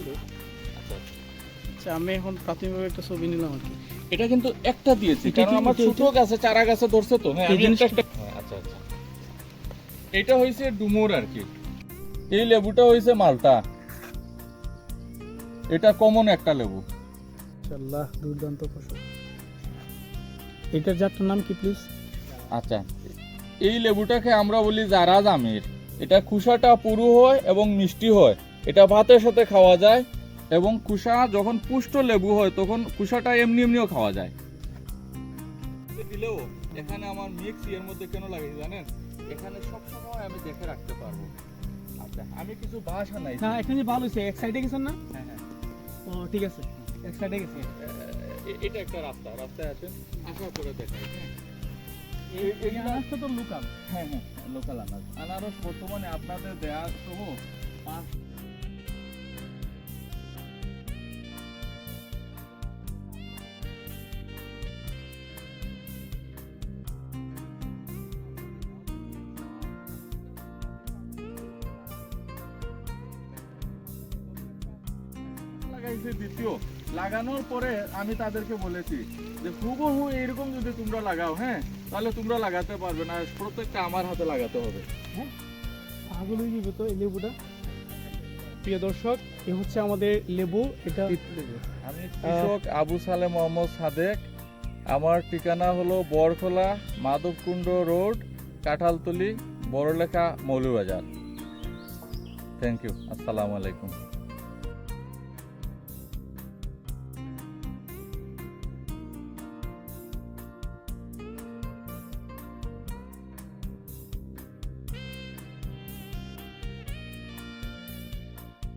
আচ্ছা আমি এখন প্রাথমিকভাবে একটা ছবি নিলাম আর কি। এটা কিন্তু একটা দিয়েছি কারণ আমার ছোট গাছে চারা গাছে ধরছে তো। হ্যাঁ আমি একটা- হ্যাঁ, আচ্ছা আচ্ছা। এটা হইছে ডুমুর আর কি। এই লেবুটা হইছে মালটা। এটা কমন একটা লেবু। ইনশাল্লাহ দুর্দান্ত ফসল। এটার জাতটার নাম কি প্লিজ আচ্ছা এই লেবুটাকে আমরা বলি জারাজ আমির এটা খুসাটা পুরু হয় এবং মিষ্টি হয়। এটা ভাতের সাথে খাওয়া যায় এবং কুসা যখন পুষ্ট লেবু হয় তখন কুসাটা এমনি এমনিও খাওয়া যায়। দিলেও এখানে আমার মিক্স এর মধ্যে কেন লাগে জানেন? এখানে সব সময় আমি দেখে রাখতে পারব। আচ্ছা আমি কিছু বাসা নাই। না এখানে ভালো হয়েছে এক সাইডে গেছেন না? হ্যাঁ হ্যাঁ। ও ঠিক আছে। এক সাইডে গেছে। এটা একটা রাস্তা। রাস্তায় আছেন আশা করে দেখাই। হ্যাঁ এই আনাজটা তো লুকাম হ্যাঁ হ্যাঁ লোকাল আনারস আনারস বর্তমানে আপনাদের দেয়া সহ লাগাইছে দ্বিতীয় লাগানোর পরে আমি তাদেরকে বলেছি যে হুবহু এইরকম যদি তোমরা লাগাও হ্যাঁ তাহলে তোমরা লাগাতে পারবে না প্রত্যেকটা আমার হাতে লাগাতে হবে। আগুলো দিবে তো এই লেবুটা প্রিয় দর্শক এ হচ্ছে আমাদের লেবু এটা আমি কৃষক আবু সালে মোহাম্মদ সাদেক। আমার ঠিকানা হলো Barkhola Madhabkunda road Kanthaltali Barlekha Moulvibazar thank you আসসালামু আলাইকুম।